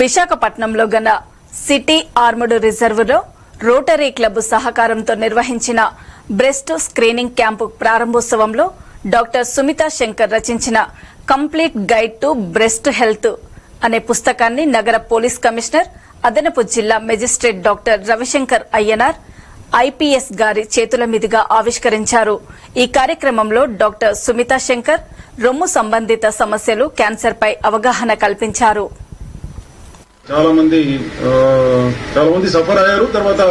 విశాఖపట్నంలో గల city armed రిజర్వులో రోటరీ క్లబ్ సహకారంతో నిర్వహించిన బ్రెస్ట్ స్క్రీనింగ్ క్యాంపు ప్రారంభోత్సవంలో డాక్టర్ సుమితా శంకర్ రచించిన complete guide to breast health అనే పుస్తకాన్ని నగర పోలీస్ కమిషనర్ అదనపు జిల్లా magistrate doctor Ravishankar Ayyanar IPS గారి చేతుల మీదుగా ఆవిష్కరించారు. ఈ కార్యక్రమంలో డాక్టర్ సుమితా శంకర్ రొమ్ము సంబంధిత సమస్యలు క్యాన్సర్పై అవగాహన కల్పించారు. చాలా మంది చాలా మంది సఫర్ అయ్యారు. తర్వాత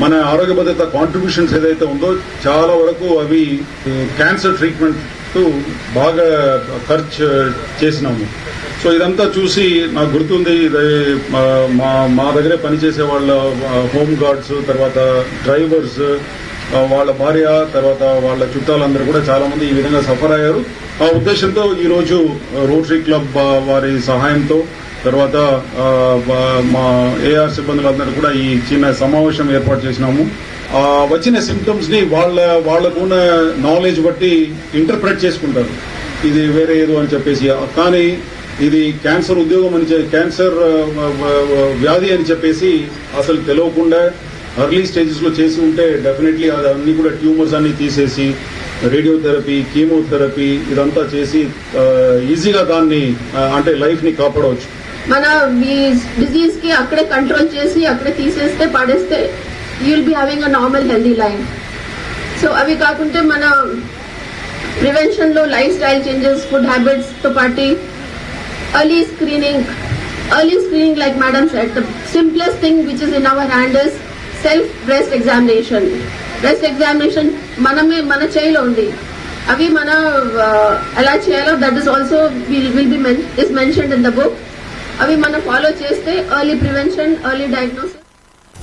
మన ఆరోగ్య భద్రత కాంట్రిబ్యూషన్స్ ఏదైతే ఉందో చాలా వరకు అవి క్యాన్సర్ ట్రీట్మెంట్ బాగా ఖర్చు చేసినాము. సో ఇదంతా చూసి నాకు గుర్తుంది మా- మా దగ్గరే పనిచేసే వాళ్ళ హోమ్ గార్డ్స్ తర్వాత డ్రైవర్స్ వాళ్ళ భార్య తర్వాత వాళ్ళ చుట్టాలందరూ కూడా చాలా మంది ఈ విధంగా సఫర్ అయ్యారు. ఆ ఉద్దేశంతో ఈ రోజు రోటరీ క్లబ్ వారి సహాయంతో తర్వాత మా ఏఆర్ సిబ్బందులందరూ కూడా ఈ చిన్న సమావేశం ఏర్పాటు చేసినాము. వచ్చిన సిమ్టమ్స్ని వాళ్ళ వాళ్ళకున్న నాలెడ్జ్ బట్టి ఇంటర్ప్రెట్ చేసుకుంటారు. ఇది వేరే ఏదో అని చెప్పేసి కానీ ఇది క్యాన్సర్ ఉద్యోగం అని క్యాన్సర్ వ్యాధి అని చెప్పేసి అసలు తెలియకుండా అర్లీ స్టేజెస్లో చేసి ఉంటే డెఫినెట్లీ అది అన్ని కూడా ట్యూమర్స్ అన్ని తీసేసి రేడియోథెరపీ కీమోథెరపీ ఇదంతా చేసి ఈజీగా దాన్ని అంటే లైఫ్ని కాపాడవచ్చు. మన ఈ డిజీజ్కి అక్కడే కంట్రోల్ చేసి అక్కడే తీసేస్తే పడేస్తే you will be having a normal healthy life so అవి కాకుంటే మన ప్రివెన్షన్లో లైఫ్ స్టైల్ చేంజెస్ ఫుడ్ హ్యాబిట్స్తో పాటు early screening early screening like madam set the simplest thing which is in our hand is self breast examination breast examination మనమే మన చేయిలో ఉంది. అవి మన uh, ఎలా చేయాలో that is also will will be is mentioned in the book అవి మనం ఫాలో చేస్తే ఎర్లీ ప్రివెన్షన్ ఎర్లీ డయాగ్నోసిస్